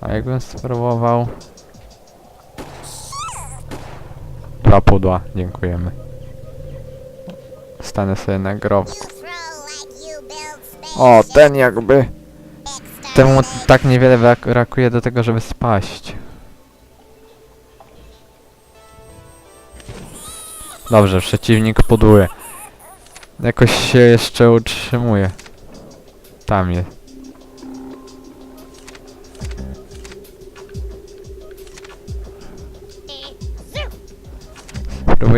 A jakbym spróbował... Dwa pudła, dziękujemy. Stanę sobie na grobku. O, ten jakby... Temu tak niewiele brak- brakuje do tego, żeby spaść. Dobrze, przeciwnik pudłuje. Jakoś się jeszcze utrzymuje. Tam jest.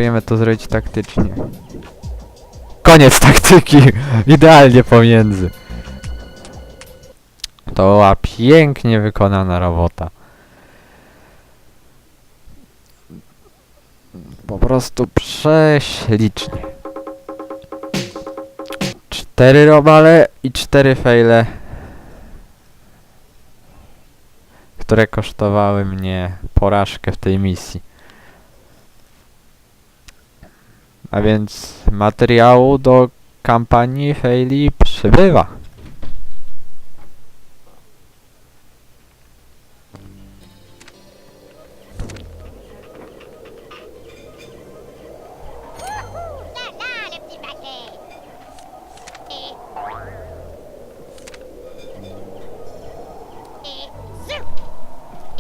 Próbujemy to zrobić taktycznie. Koniec taktyki! Idealnie pomiędzy. To była pięknie wykonana robota. Po prostu prześlicznie. Cztery robale i cztery fejle, które kosztowały mnie porażkę w tej misji. A więc materiału do kampanii faili przybywa.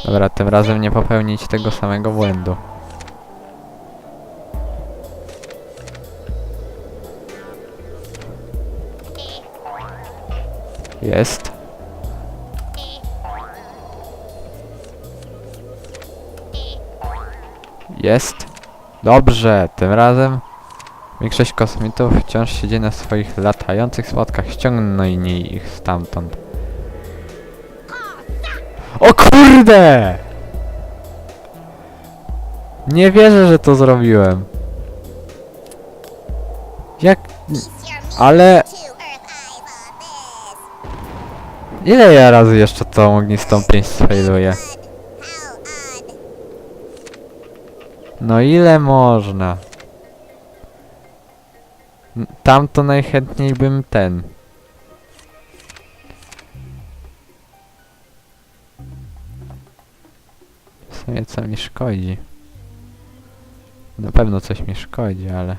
Dobra, tym razem nie popełnić tego samego błędu. Jest. Jest. Dobrze, tym razem większość kosmitów wciąż siedzi na swoich latających słodkach. Ściągnij ich stamtąd. O kurde! Nie wierzę, że to zrobiłem. Jak... Ale... Ile ja razy jeszcze tą ognistą pięść sfailuję? No ile można? Tam to najchętniej bym ten... W sumie co mi szkodzi? Na pewno coś mi szkodzi, ale...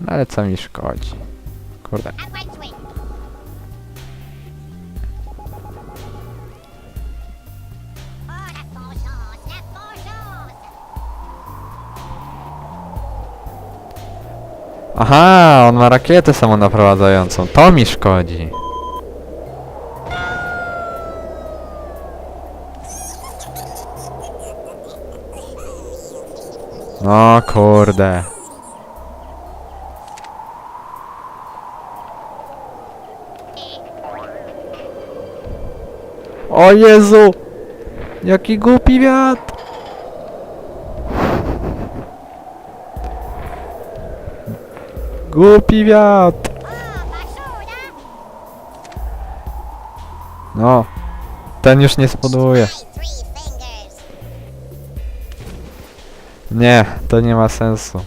No ale co mi szkodzi? Kurde. Aha, on ma rakietę samonaprowadzającą. To mi szkodzi. No kurde. O Jezu! Jaki głupi wiatr! Głupi wiatr! No, ten już nie spoduje. Nie, to nie ma sensu.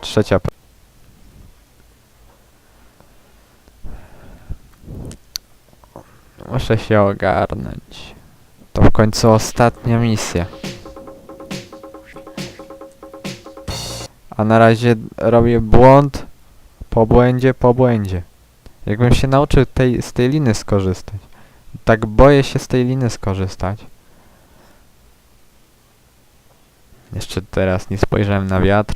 Trzecia. Muszę się ogarnąć. To w końcu ostatnia misja. A na razie robię błąd po błędzie po błędzie. Jakbym się nauczył tej, z tej liny skorzystać. Tak boję się z tej liny skorzystać. Jeszcze teraz nie spojrzałem na wiatr.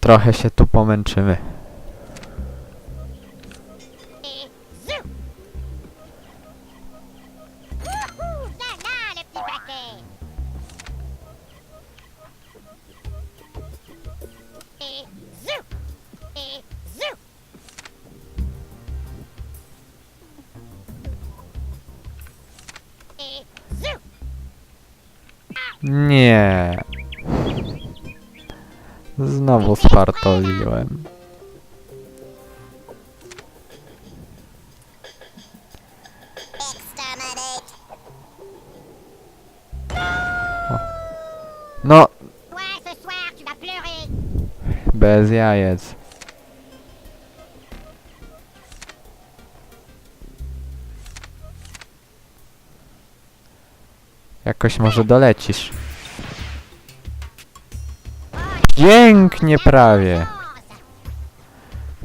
Trochę się tu pomęczymy. Nie. Znowu spartoliłem. No, bez jajec. Jakoś może dolecisz. Pięknie prawie.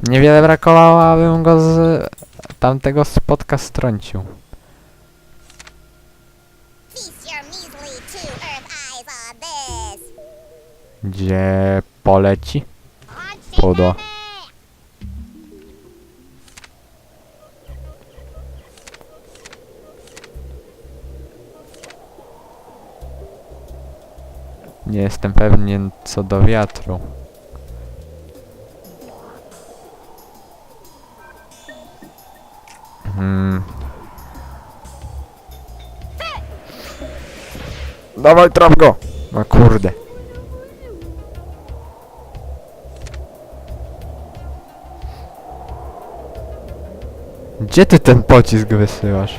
Niewiele brakowało, abym go z tamtego spotka strącił. Feast your measly Nie jestem pewien co do wiatru. Hmm. Dawaj, traf go! No kurde. Gdzie ty ten pocisk wysyłasz?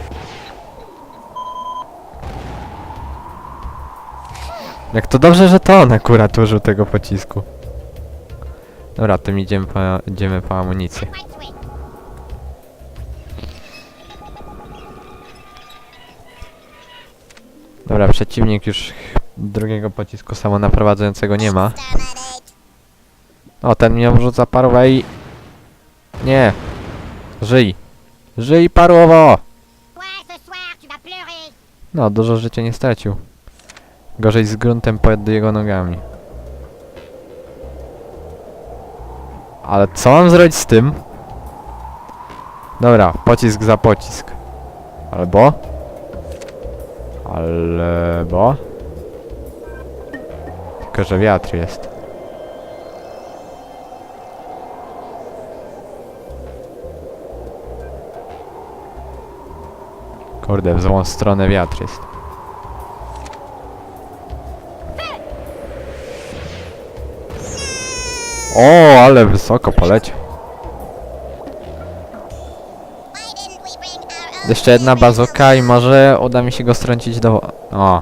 Jak to dobrze, że to on akurat użył tego pocisku. Dobra, tym idziemy po, idziemy po amunicję. Dobra, przeciwnik już drugiego pocisku samonaprowadzającego nie ma. O, ten mnie wrzuca parówę i... Nie! Żyj! Żyj parłowo! No, dużo życia nie stracił. Gorzej z gruntem pod jego nogami. Ale co mam zrobić z tym? Dobra, pocisk za pocisk. Albo? Albo? Tylko, że wiatr jest. Kurde, w złą stronę wiatr jest. O, ale wysoko poleciał. Jeszcze jedna bazoka i może uda mi się go strącić do... O,